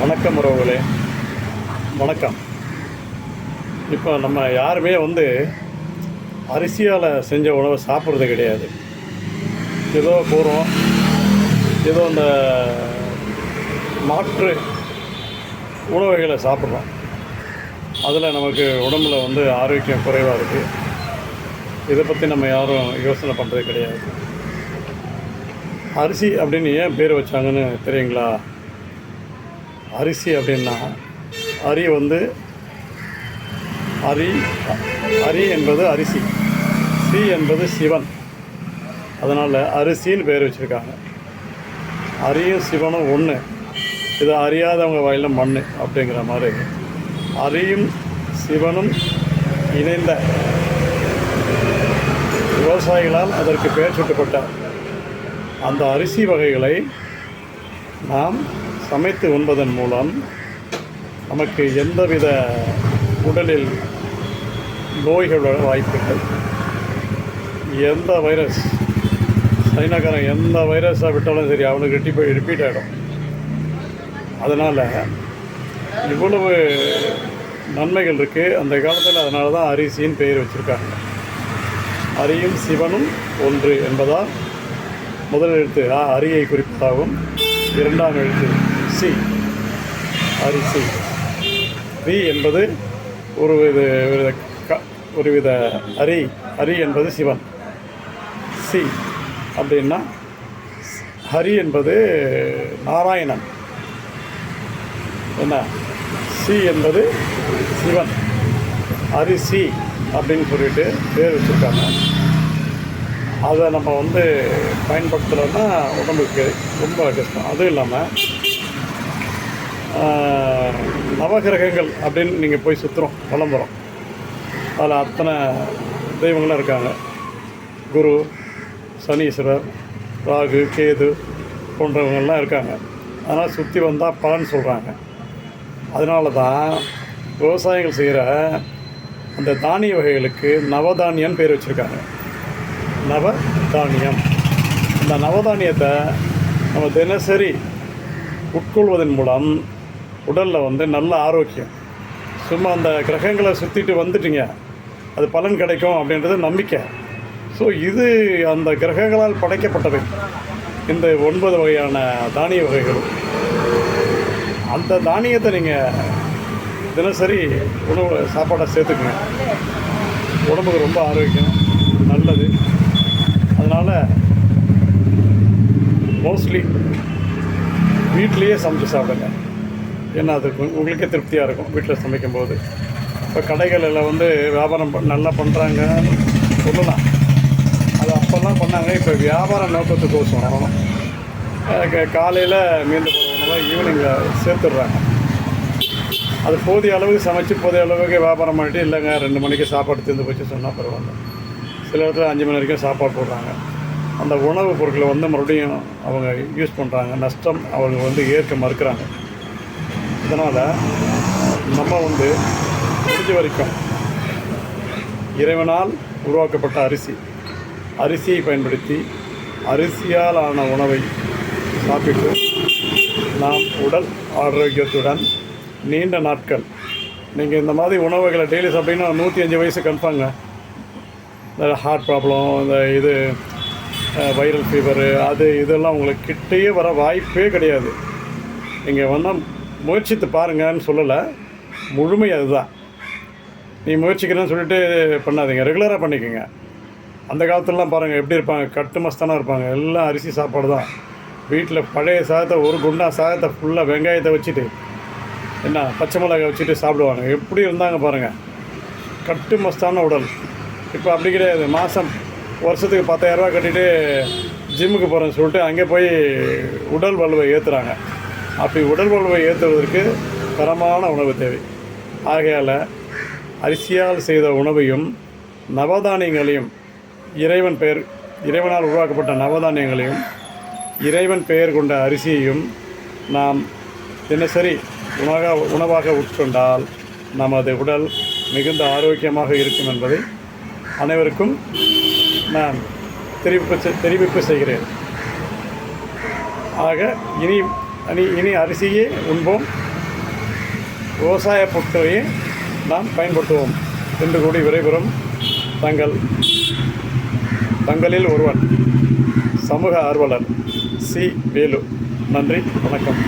வணக்கம் உறவுகளே. வணக்கம். இப்போ நம்ம யாருமே வந்து அரிசியால் செஞ்ச உணவை சாப்பிட்றது கிடையாது. ஏதோ போகிறோம் ஏதோ இந்த மாற்று உணவுகளை சாப்பிட்றோம். அதில் நமக்கு உடம்புல வந்து ஆரோக்கியம் குறைவாக இருக்குது இதை பற்றி நம்ம யாரும் யோசனை பண்ணுறது கிடையாது. அரிசி அப்படின்னு ஏன் பேர் வச்சாங்கன்னு தெரியுங்களா? அரிசி அப்படின்னா அரி வந்து அரி அரி என்பது அரிசி சி என்பது சிவன். அதனால் அரிசின்னு பேர் வச்சுருக்காங்க. அரியும் சிவனும் ஒன்று இது அறியாதவங்க வாயில் மண் அப்படிங்கிற மாதிரி. அரியும் சிவனும் இணைந்த விவசாயிகளால் அதற்கு பெயர் சூட்டப்பட்ட அந்த அரிசி வகைகளை நாம் சமைத்து உண்பதன் மூலம் நமக்கு எந்தவித உடலில் நோய்களோட வாய்ப்புகள் எந்த வைரஸ் சைனாக்காரன் எந்த வைரஸாக விட்டாலும் சரி அவனுக்கு ரிப்பீட் ரிப்பீட் ஆகிடும் அதனால் இவ்வளவு நன்மைகள் இருக்குது அந்த காலத்தில் அதனால தான் அரிசின்னு பெயர் வச்சுருக்காங்க. அரியும் சிவனும் ஒன்று என்பதால் முதல் எழுத்து அரியை குறிப்பதாகவும் இரண்டாம் எழுத்து சி அரிசி ரி என்பது ஒரு வித ஒரு வித க ஒரு வித அரி அரி என்பது சிவன். சி அப்படின்னா ஹரி என்பது நாராயணன். என்ன? சி என்பது சிவன். அரிசி அப்படின்னு சொல்லிட்டு பேர் வச்சுருக்காங்க. அதை நம்ம வந்து பயன்படுத்தலைன்னா உடம்புக்கு ரொம்ப கஷ்டம். அதுவும் இல்லாமல் நவகிரகங்கள் அப்படின்னு நீங்கள் போய் சுற்றுறோம் விளம்பரம். அதில் அத்தனை தெய்வங்களும் இருக்காங்க. குரு சனீஸ்வரர் ராகு கேது போன்றவங்கள்லாம் இருக்காங்க. அதனால் சுற்றி வந்தால் பலன் சொல்கிறாங்க அதனால தான் விவசாயிகள் செய்கிற அந்த தானிய வகைகளுக்கு நவதானியம்னு பேர் வச்சுருக்காங்க. நவதானியம். இந்த நவதானியத்தை நம்ம தினசரி உட்கொள்வதன் மூலம் உடலில் வந்து நல்ல ஆரோக்கியம். சும்மா அந்த கிரகங்களை சுற்றிட்டு வந்துட்டீங்க. அது பலன் கிடைக்கும் அப்படின்றது நம்பிக்கை. ஸோ இது அந்த கிரகங்களால் படைக்கப்பட்டவை. இந்த ஒன்பது வகையான தானிய வகைகள். அந்த தானியத்தை நீங்கள் தினசரி உணவு சாப்பாடை சேர்த்துக்குங்க. உடம்புக்கு ரொம்ப ஆரோக்கியம் நல்லது. அதனால் மோஸ்ட்லி வீட்லேயே சமைச்சு சாப்பிடுங்க. ஏன்னா அது உங்களுக்கே திருப்தியாக இருக்கும் வீட்டில் சமைக்கும்போது. இப்போ கடைகளில் வந்து வியாபாரம் பண்- நல்லா பண்ணுறாங்க சொல்லலாம். அது அப்போல்லாம் பண்ணாங்க. இப்போ வியாபார நோக்கத்துக்கோசரம் காலையில் மீந்து போகிற உணவை ஈவினிங்கில் சேர்த்துடுறாங்க. அது போதிய அளவுக்கு சமைச்சு போதிய அளவுக்கு வியாபாரம் பண்ணிட்டு இல்லைங்க ரெண்டு மணிக்கு சாப்பாடு தீர்ந்து போச்சு சொன்னால் பரவாயில்ல. சில இடத்துல அஞ்சு மணி வரைக்கும் சாப்பாடு போடுறாங்க. அந்த உணவுப் பொருட்களை வந்து மறுபடியும் அவங்க யூஸ் பண்ணுறாங்க நஷ்டம் அவங்க வந்து ஏற்க மறுக்கிறாங்க. இதனால் நம்ம வந்து முடிஞ்ச வரைக்கும் இறைவனால் உருவாக்கப்பட்ட அரிசி அரிசியை பயன்படுத்தி அரிசியால் ஆன உணவை சாப்பிட்டு நாம் உடல் ஆரோக்கியத்துடன் நீண்ட நாட்கள் நீங்கள் இந்த மாதிரி உணவுகளை டெய்லி சாப்பிட்டீங்கன்னா நூற்றி அஞ்சு வயசு கன்ஃபார்ங்க இந்த ஹார்ட் ப்ராப்ளம் இந்த இது வைரல் ஃபீவரு அது இதெல்லாம் உங்களுக்கு கிட்டேயே வர வாய்ப்பே கிடையாது. நீங்கள் வந்தால் முயற்சித்து பாருங்கன்னு சொல்லலை. முழுமை அதுதான். நீ முயற்சிக்கிறேன்னு சொல்லிட்டு பண்ணாதீங்க. ரெகுலராக பண்ணிக்கோங்க. அந்த காலத்துலலாம் பாருங்கள் எப்படி இருப்பாங்க? கட்டு மஸ்தானாக இருப்பாங்க. எல்லாம் அரிசி சாப்பாடு தான். வீட்டில் பழைய சாதத்தை ஒரு குண்டா சாதத்தை ஃபுல்லாக வெங்காயத்தை வச்சுட்டு என்ன பச்சை மிளகாய் வச்சுட்டு சாப்பிடுவாங்க. எப்படி இருந்தாங்க பாருங்கள் கட்டு மஸ்தான உடல். இப்போ அப்படி கிடையாது. மாதம் வருஷத்துக்கு பத்தாயிரரூபா கட்டிட்டு ஜிம்முக்கு போகிறேன்னு சொல்லிட்டு அங்கே போய் உடல் வலுவை ஏற்றுறாங்க அப்படி உடல் ஏற்றுவதற்கு தரமான உணவு தேவை. ஆகையால் அரிசியால் செய்த உணவையும் நவதானியங்களையும் இறைவன் பெயர் இறைவனால் உருவாக்கப்பட்ட நவதானியங்களையும் இறைவன் பெயர் கொண்ட அரிசியையும் நாம் தினசரி உணவாக உணவாக உட்கொண்டால் நமது உடல் மிகுந்த ஆரோக்கியமாக இருக்கும் என்பதை அனைவருக்கும் நான் தெரிவிப்பு தெரிவிப்பு செய்கிறேன். ஆக இனி அனி இனி அரிசியே உண்போம். விவசாய பொருட்களையே நாம் பயன்படுத்துவோம் என்று கூடி விரைபெறும் தங்கள் தங்களில் ஒருவன் சமூக ஆர்வலர் சி வேலு. நன்றி வணக்கம்.